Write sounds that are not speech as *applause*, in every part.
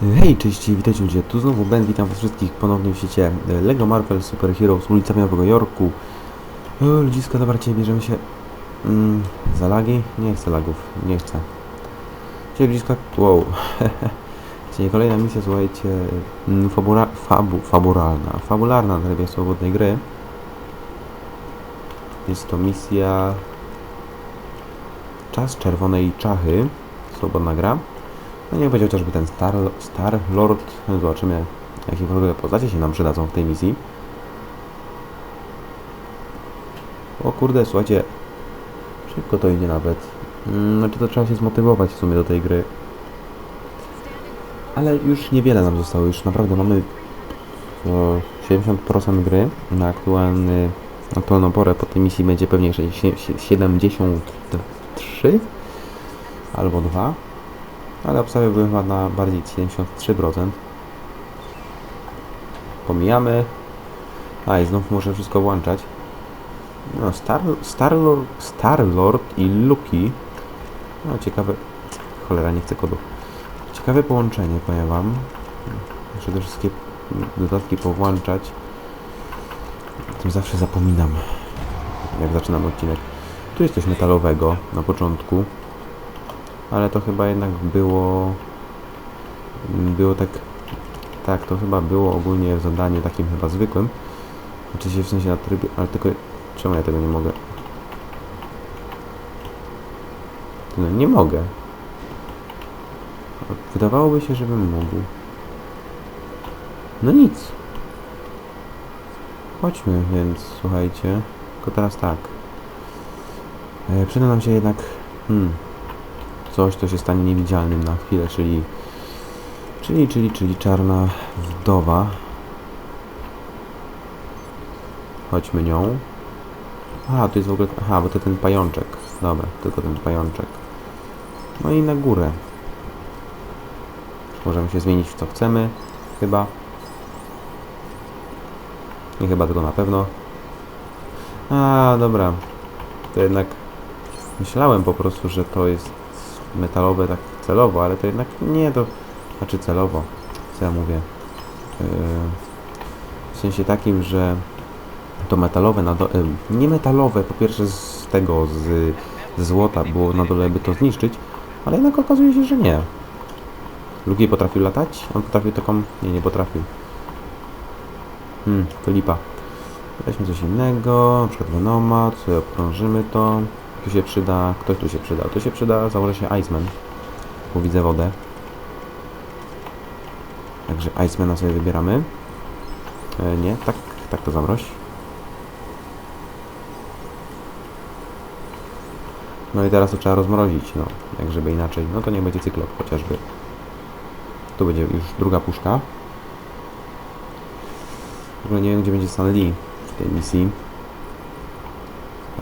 Hej, cześć, witajcie ludzie, tu znowu Ben, witam was wszystkich ponownie w świecie e, LEGO Marvel Super Heroes ulicami Nowego Jorku. O, ludziska, dobra, dzisiaj bierzemy się mm, za lagi? Nie chcę lagów, nie chcę. Dzisiaj ludziska, wow, *laughs* dzisiaj kolejna misja, słuchajcie, mm, fabu, faburalna, fabularna na trybie swobodnej gry. Jest to misja Czas Czerwonej Czachy, swobodna gra. No niech będzie chociażby ten Star, Star Lord. Zobaczymy, jakie w ogóle postacie się nam przydadzą w tej misji. O kurde, słuchajcie. Szybko to idzie nawet. Mm, Znaczy to trzeba się zmotywować w sumie do tej gry. Ale już niewiele nam zostało. Już naprawdę mamy o 70% gry na aktualny, aktualną porę. Po tej misji będzie pewnie 60 73 albo 2 ale obstawiam bym chyba na bardziej 73%. Pomijamy. A i znów muszę wszystko włączać. No, Star, Starlord, Starlord i Luki. No, ciekawe. Cholera, nie chcę kodu. Ciekawe połączenie, powiem Wam. Muszę te wszystkie dodatki powłączać. O tym zawsze zapominam, jak zaczynam odcinek. Tu jest coś metalowego na początku ale to chyba jednak było było tak tak, to chyba było ogólnie w zadaniu takim chyba zwykłym. Oczywiście w sensie na trybie, ale tylko czemu ja tego nie mogę? No nie mogę. Wydawałoby się, żebym mógł. No nic. Chodźmy więc słuchajcie. Tylko teraz tak. E, przyda nam się jednak hmm, coś, co się stanie niewidzialnym na chwilę, czyli czyli, czyli, czyli czarna wdowa. Chodźmy nią. Aha, to jest w ogóle... Aha, bo to ten pajączek. Dobra, tylko ten pajączek. No i na górę. Możemy się zmienić w co chcemy. Chyba. Nie chyba, tylko na pewno. A, dobra. To jednak... Myślałem po prostu, że to jest metalowe tak celowo, ale to jednak nie, to znaczy celowo, co ja mówię. Yy, w sensie takim, że to metalowe na dole, yy, nie metalowe, po pierwsze z tego, z, z złota było na dole, by to zniszczyć, ale jednak okazuje się, że nie. Luki potrafił latać? On potrafił taką... Nie, nie potrafił. Hmm, to lipa. Weźmy coś innego, na przykład Venoma, sobie obkrążymy to tu się przyda, ktoś tu się przyda. Tu się przyda, założę się Iceman, bo widzę wodę. Także Icemana sobie wybieramy. E, nie, tak, tak to zamroź. No i teraz to trzeba rozmrozić, no, jak żeby inaczej. No to nie będzie cyklop chociażby. Tu będzie już druga puszka. W ogóle nie wiem, gdzie będzie Stan Lee w tej misji.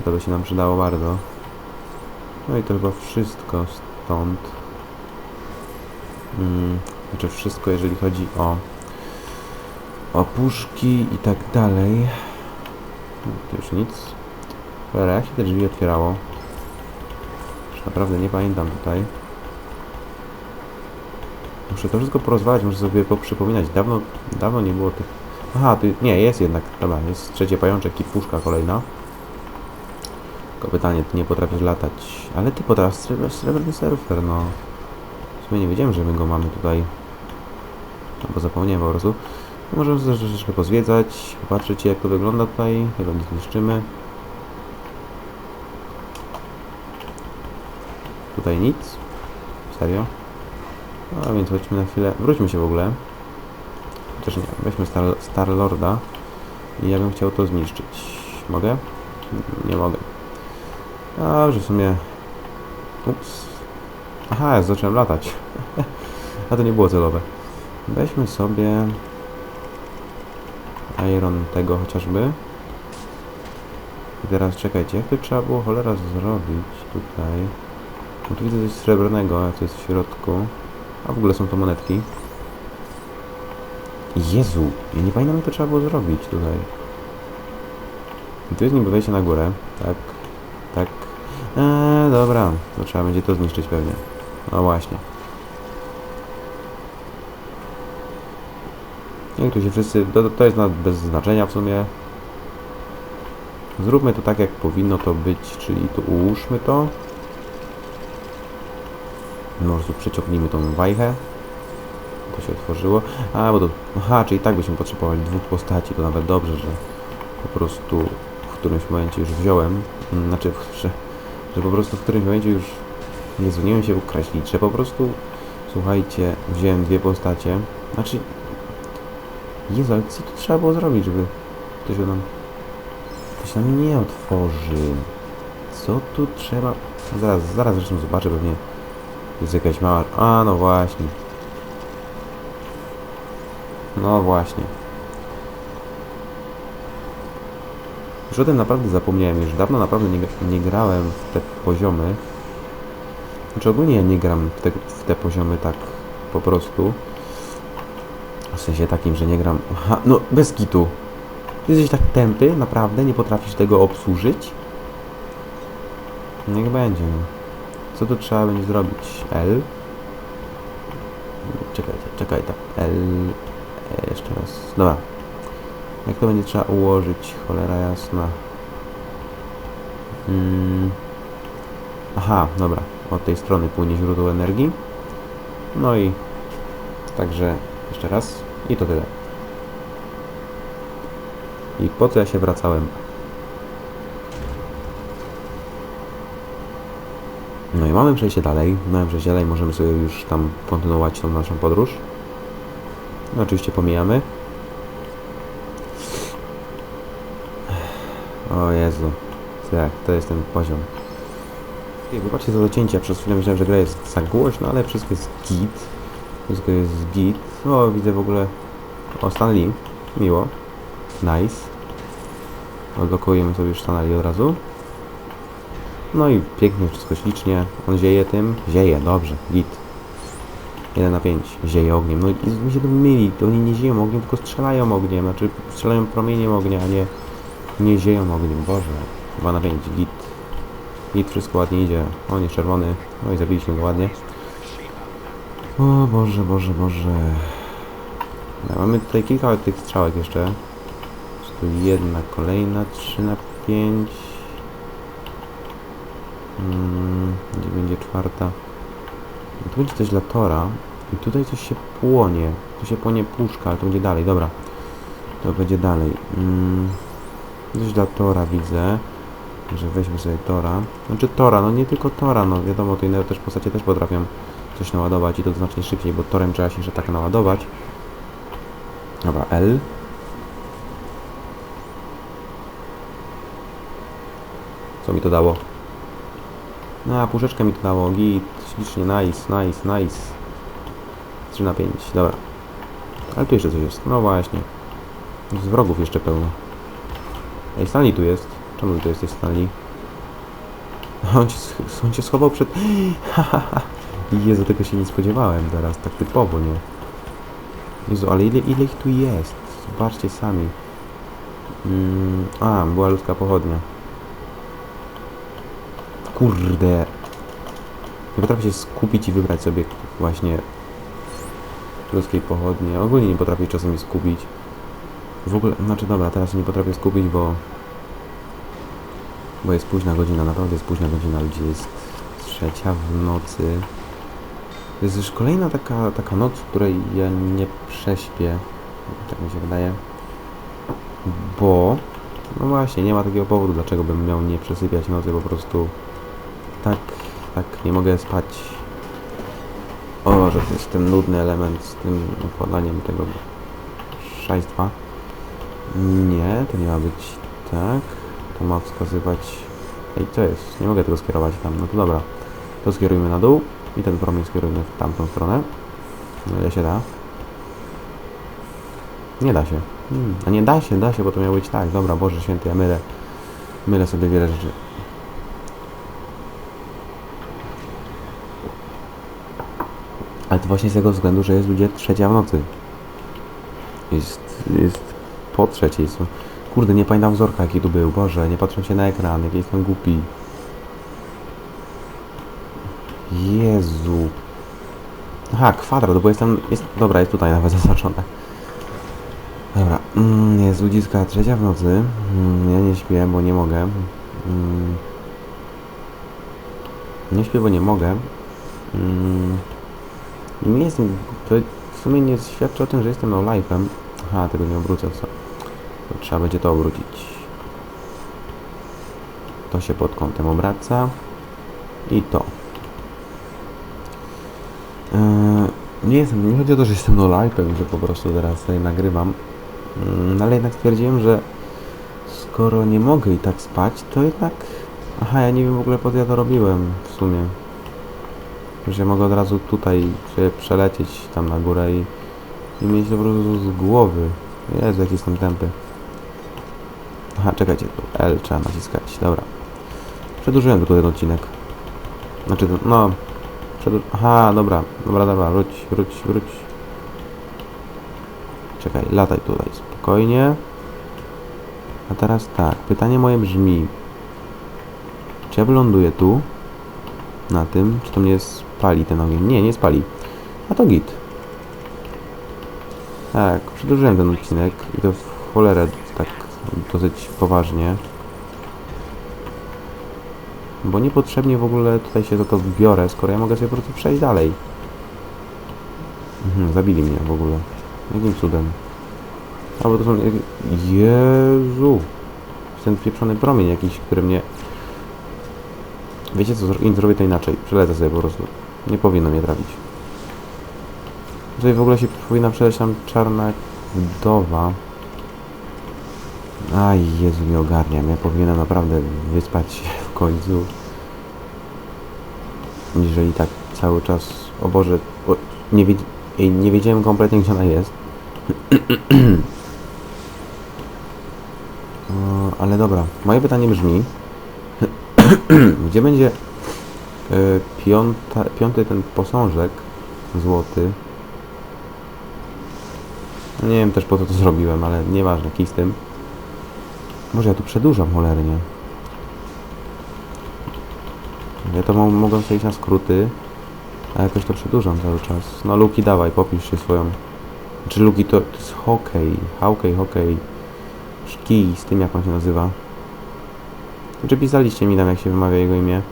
A to by się nam przydało bardzo. No i to chyba wszystko stąd. Hmm, znaczy wszystko, jeżeli chodzi o o puszki i tak dalej. No, to już nic. Cholera, jak się te drzwi otwierało? Już naprawdę nie pamiętam tutaj. Muszę to wszystko porozwalać, muszę sobie poprzypominać. Dawno, dawno nie było tych... Aha, tu, nie, jest jednak. Dobra, jest trzecie pajączek i puszka kolejna. Tylko pytanie, ty nie potrafisz latać. Ale ty potrafisz srebr, srebrny surfer, no. W sumie nie wiedziałem, że my go mamy tutaj. No bo zapomniałem po prostu. No, możemy sobie troszeczkę pozwiedzać, popatrzeć jak to wygląda tutaj. Chyba nic niszczymy. Tutaj nic. Serio? No a więc chodźmy na chwilę. Wróćmy się w ogóle. Chociaż nie, weźmy Star, Star Lorda. I ja bym chciał to zniszczyć. Mogę? Nie mogę. Dobrze, w sumie... Ups. Aha, zacząłem latać. *laughs* A to nie było celowe. Weźmy sobie... Iron tego chociażby. I teraz czekajcie, jak to trzeba było cholera zrobić tutaj? No tu widzę coś srebrnego, jak to jest w środku. A w ogóle są to monetki. Jezu, ja nie pamiętam jak to trzeba było zrobić tutaj. I tu jest niby wejście na górę, tak. Eee, dobra, to trzeba będzie to zniszczyć pewnie. No właśnie. Niech tu się wszyscy... To, to jest bez znaczenia w sumie. Zróbmy to tak, jak powinno to być, czyli tu ułóżmy to. No, po prostu przeciągnijmy tą wajchę. To się otworzyło. A, bo to... Aha, czyli tak byśmy potrzebowali dwóch postaci. To nawet dobrze, że po prostu w którymś momencie już wziąłem. Znaczy, że, że po prostu w którymś momencie już... Nie wiem się ukreślić, że po prostu... Słuchajcie, wziąłem dwie postacie. Znaczy... Jezu, ale co tu trzeba było zrobić, żeby to się nam... To się nam nie otworzy. Co tu trzeba... Zaraz, zaraz zresztą zobaczę, pewnie jest jakaś mała... A, no właśnie. No właśnie. Tym naprawdę zapomniałem. Już dawno naprawdę nie, nie grałem w te poziomy. Znaczy ogólnie ja nie gram w te, w te poziomy tak po prostu. W sensie takim, że nie gram... Aha, no bez kitu. Ty jesteś tak tępy, naprawdę? Nie potrafisz tego obsłużyć? Niech będzie, no. Co tu trzeba będzie zrobić? L? Czekajcie, czekaj, tak. L... E, jeszcze raz. Dobra. Jak to będzie trzeba ułożyć? Cholera jasna. Mm. Aha, dobra. Od tej strony płynie źródło energii. No i... Także jeszcze raz. I to tyle. I po co ja się wracałem? No i mamy przejście dalej. Mamy przejście dalej, możemy sobie już tam kontynuować tą naszą podróż. No oczywiście pomijamy. O Jezu. Tak, to jest ten poziom. Ej, Wybaczcie za docięcia, przez chwilę myślałem, że gra jest za głośno, ale wszystko jest git. Wszystko jest git. O, widzę w ogóle... O, Stanley. Miło. Nice. Odblokujemy sobie Stanley od razu. No i pięknie, wszystko ślicznie. On zieje tym. Zieje, dobrze, git. 1 na 5. Zieje ogniem. No i mi się to myli. To oni nie zieją ogniem, tylko strzelają ogniem. Znaczy strzelają promieniem ognia, a nie, nie zieją ogniem. Boże. 2 na 5. Git. Git, wszystko ładnie idzie. On jest czerwony. No i zabiliśmy go ładnie. O Boże, Boże, Boże. No, mamy tutaj kilka tych strzałek jeszcze. Tu jedna, kolejna, 3 na 5. Mm, gdzie będzie czwarta? No tu będzie coś dla Tora. I tutaj coś się płonie. Tu się płonie puszka, ale to będzie dalej, dobra. To będzie dalej. Mm, coś dla Tora widzę. Że weźmy sobie Tora. Znaczy Tora, no nie tylko Tora, no wiadomo, te inne też postacie też potrafią coś naładować i to znacznie szybciej, bo Torem trzeba się że tak naładować. Dobra, L. Co mi to dało? No, a puszeczkę mi to dało. Git, ślicznie, nice, nice, nice. 3 na 5, dobra. Ale tu jeszcze coś jest. No właśnie. Z wrogów jeszcze pełno. Ej, Stanley tu jest. Czemu tu jesteś, Stanley? On cię, on cię schował przed... *gasps* Jezu, tego się nie spodziewałem teraz, tak typowo, nie? Jezu, ale ile, ile ich tu jest? Zobaczcie sami. Mm, a, była ludzka pochodnia. Kurde. Nie potrafię się skupić i wybrać sobie właśnie ludzkiej pochodni. Ogólnie nie potrafię czasami skupić. W ogóle, znaczy dobra, teraz nie potrafię skupić, bo bo jest późna godzina, naprawdę jest późna godzina, ludzie jest trzecia w nocy. To jest już kolejna taka, taka noc, której ja nie prześpię, tak mi się wydaje. Bo, no właśnie, nie ma takiego powodu, dlaczego bym miał nie przesypiać nocy, po prostu tak, tak, nie mogę spać. O, że to jest ten nudny element z tym układaniem tego szajstwa. Nie, to nie ma być tak. To ma wskazywać... Ej, co jest? Nie mogę tego skierować tam. No to dobra. To skierujmy na dół i ten promień skierujmy w tamtą stronę. No ile się da? Nie da się. Hmm. A nie da się, da się, bo to miało być tak. Dobra, Boże Święty, ja mylę. Mylę sobie wiele rzeczy. Ale to właśnie z tego względu, że jest ludzie trzecia w nocy. Jest, jest po trzeciej. Są... Kurde, nie pamiętam wzorka jaki tu był. Boże, nie patrzę się na ekran, jaki jestem głupi. Jezu. Aha, kwadrat, bo jestem... Jest, dobra, jest tutaj nawet *laughs* zaznaczone. Dobra, mm, jest ludziska trzecia w nocy. Mm, ja nie śpię, bo nie mogę. Mm, nie śpię, bo nie mogę. Mm, nie jestem, to w sumie nie świadczy o tym, że jestem no live'em. Aha, tego nie obrócę, co? Trzeba będzie to obrócić. To się pod kątem obraca. I to. Eee, nie jestem, nie chodzi o to, że jestem no live'em, że po prostu teraz sobie nagrywam. Mm, ale jednak stwierdziłem, że skoro nie mogę i tak spać, to jednak... Aha, ja nie wiem w ogóle po co ja to robiłem w sumie. Że mogę od razu tutaj przelecieć tam na górę i, i mieć po prostu z głowy. Jezu, jaki jestem tępy. Aha, czekajcie, tu L trzeba naciskać, dobra. Przedłużyłem tylko ten odcinek. Znaczy, no... Przedłu... Aha, dobra, dobra, dobra, wróć, wróć, wróć. Czekaj, lataj tutaj, spokojnie. A teraz tak, pytanie moje brzmi. Czy ja wyląduję tu? Na tym? Czy to mnie spali ten ogień? Nie, nie spali. A to git. Tak, przedłużyłem ten odcinek i to w cholerę dosyć poważnie. Bo niepotrzebnie w ogóle tutaj się za to biorę, skoro ja mogę sobie po prostu przejść dalej. Mhm, zabili mnie w ogóle. Jakim cudem? Albo to są... Jezu! Ten pieprzony promień jakiś, który mnie... Wiecie co, zro- zrobię to inaczej. Przelecę sobie po prostu. Nie powinno mnie trafić. Tutaj w ogóle się powinna przeleć tam czarna wdowa. Aj, Jezu, nie ogarniam. Ja powinienem naprawdę wyspać się w końcu. Jeżeli tak cały czas... O Boże, o, nie. Ej, nie wiedziałem kompletnie, gdzie ona jest. *clears throat* O, ale dobra, moje pytanie brzmi, *clears throat* gdzie będzie y, piąta, piąty ten posążek złoty? No nie wiem też po co to zrobiłem, ale nieważne, kij z tym. Może ja tu przedłużam cholernie. Ja to mo mogę sobie na skróty, a jakoś to przedłużam cały czas. No Luki dawaj, popisz się swoją. Czy Luki to, to jest hokej, hokej, hokej. Kij z tym jak on się nazywa. Czy pisaliście mi tam jak się wymawia jego imię?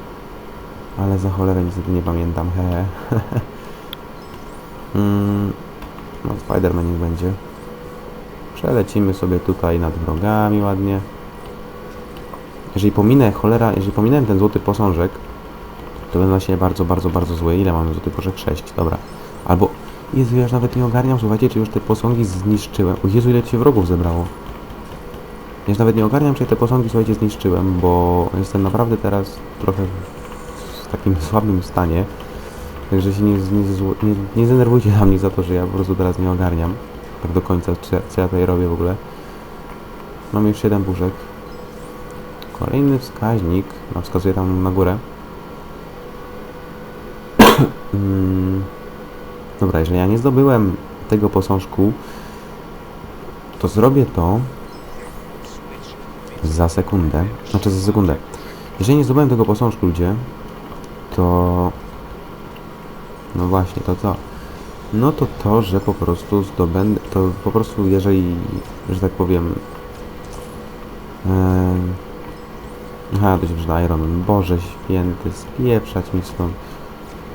Ale za cholerę niestety nie pamiętam, hehe. *laughs* mm, no Spiderman niech będzie. Przelecimy sobie tutaj nad wrogami ładnie. Jeżeli pominę, cholera, jeżeli pominąłem ten złoty posążek, to będę właśnie bardzo, bardzo, bardzo zły. Ile mamy złoty posążek? 6, dobra. Albo, Jezu, ja już nawet nie ogarniam, słuchajcie, czy już te posągi zniszczyłem. O Jezu, ile się wrogów zebrało. Ja już nawet nie ogarniam, czy te posągi, słuchajcie, zniszczyłem, bo jestem naprawdę teraz trochę w takim *laughs* słabym stanie. Także się nie, nie, nie, nie zdenerwujcie na mnie za to, że ja po prostu teraz nie ogarniam tak do końca, co, ja- co ja tutaj robię w ogóle. Mam już 7 puszek. Kolejny wskaźnik, no wskazuje tam na górę. *coughs* Mm, Dobra, jeżeli ja nie zdobyłem tego posążku, to zrobię to za sekundę. Znaczy za sekundę. Jeżeli nie zdobyłem tego posążku, ludzie, to... No właśnie, to co? No to to, że po prostu zdobędę... To po prostu, jeżeli, że tak powiem... em, Aha, to się przyda Iron. Boże święty, spieprzać mi stąd.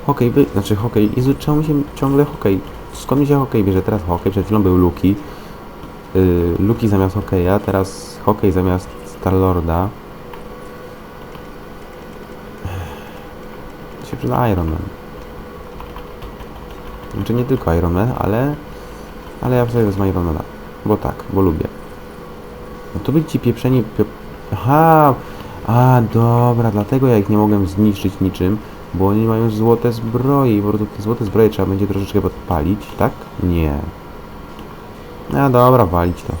Hokej, wy... znaczy hokej, Jezu, czemu się ciągle hokej? Skąd mi się hokej bierze? Teraz hokej, przed chwilą był Luki. Yy, Luki zamiast hokeja, teraz hokej zamiast Starlorda. To się przyda Iron Man. Znaczy nie tylko Iron Man, ale... Ale ja sobie wezmę Iron Mana. Bo tak, bo lubię. No to byli ci pieprzeni... Pie... Aha! A, dobra, dlatego ja ich nie mogłem zniszczyć niczym, bo oni mają złote zbroje po prostu te złote zbroje trzeba będzie troszeczkę podpalić, tak? Nie. No dobra, walić to.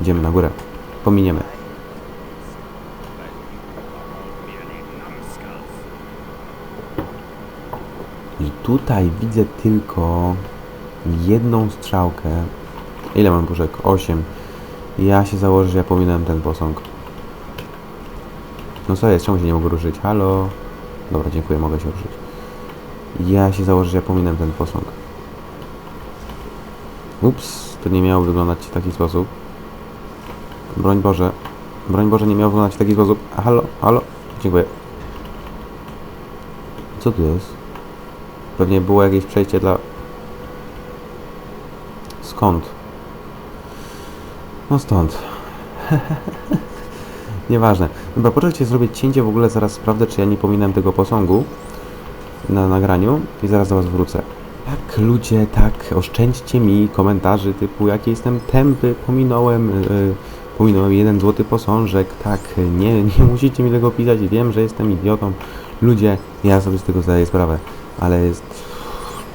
Idziemy na górę. Pominiemy. I tutaj widzę tylko jedną strzałkę. Ile mam puszek? 8. Ja się założę, że ja pominąłem ten posąg. No co jest? Czemu się nie mogę ruszyć? Halo? Dobra, dziękuję, mogę się ruszyć. Ja się założę, że ja pominąłem ten posąg. Ups, to nie miało wyglądać w taki sposób. Broń Boże. Broń Boże nie miało wyglądać w taki sposób. Halo, halo. Dziękuję. Co tu jest? Pewnie było jakieś przejście dla... Skąd? No stąd. *laughs* Nieważne. Dobra, poczekajcie, zrobię cięcie, w ogóle zaraz sprawdzę, czy ja nie pominąłem tego posągu na nagraniu i zaraz do Was wrócę. Tak, ludzie, tak, oszczędźcie mi komentarzy typu, jaki jestem tępy, pominąłem, yy, pominąłem jeden złoty posążek, tak, nie, nie musicie mi tego pisać, wiem, że jestem idiotą. Ludzie, ja sobie z tego zdaję sprawę, ale jest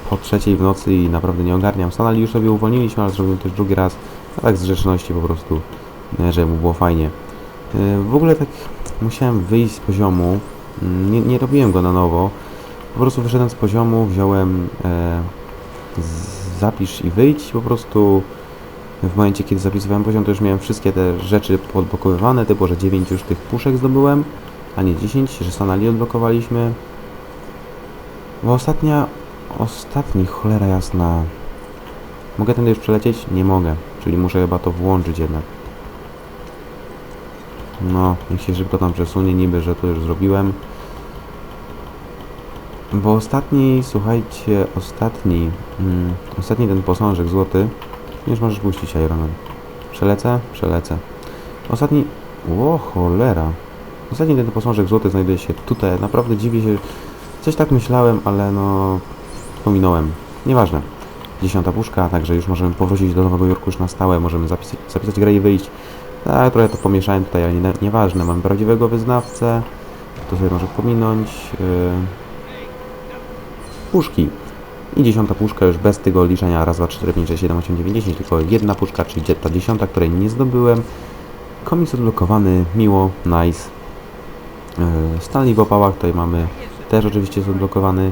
po trzeciej w nocy i naprawdę nie ogarniam. Stanali już sobie uwolniliśmy, ale zrobiłem też drugi raz, a tak z grzeczności po prostu, e, żeby mu było fajnie. E, W ogóle tak musiałem wyjść z poziomu, mm, nie, nie robiłem go na nowo, po prostu wyszedłem z poziomu, wziąłem e, zapisz i wyjdź, po prostu w momencie kiedy zapisywałem poziom to już miałem wszystkie te rzeczy podblokowywane, typu, że 9 już tych puszek zdobyłem, a nie 10, że stanali odblokowaliśmy. Bo ostatnia, ostatni, cholera jasna. Mogę tędy już przelecieć? Nie mogę, czyli muszę chyba to włączyć jednak. No, niech się szybko tam przesunie, niby, że to już zrobiłem. Bo ostatni, słuchajcie, ostatni, mm, ostatni ten posążek złoty, już możesz puścić Ironman. Przelecę? Przelecę. Ostatni, o cholera. Ostatni ten posążek złoty znajduje się tutaj. Naprawdę dziwię się, coś tak myślałem, ale no, pominąłem. Nieważne. Dziesiąta puszka, także już możemy powrócić do Nowego Jorku już na stałe, możemy zapisać, zapisać grę i wyjść. Tak, trochę to pomieszałem tutaj, ale nie, nieważne. Mamy prawdziwego wyznawcę, to sobie może pominąć. Yy, puszki. I dziesiąta puszka już bez tego liczenia raz, dwa, cztery, pięć, sześć, siedem, osiem, dziewięć, dziesięć, tylko jedna puszka, czyli ta dziesiąta, której nie zdobyłem. Komiks odblokowany, miło, nice. Yy, Stanley w opałach, tutaj mamy też oczywiście jest odblokowany.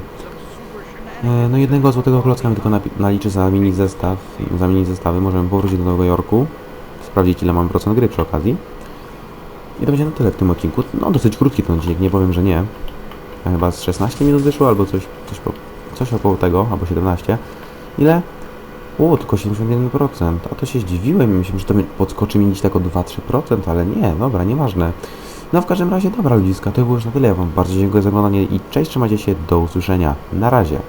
Yy, No jednego złotego klocka mi tylko naliczy za mini zestaw, za mini zestawy. Możemy powrócić do Nowego Jorku, sprawdzić ile mam procent gry przy okazji. I to będzie na tyle w tym odcinku. No dosyć krótki ten odcinek, nie powiem, że nie. A Chyba z 16 minut wyszło, albo coś, coś, po, coś około tego, albo 17. Ile? O, tylko 71%. A to się zdziwiłem. Myślałem, że to podskoczy mi gdzieś tak o 2-3%, ale nie, dobra, nieważne. No w każdym razie, dobra ludziska, to było już na tyle. Ja Wam bardzo dziękuję za oglądanie i cześć, trzymajcie się, do usłyszenia. Na razie.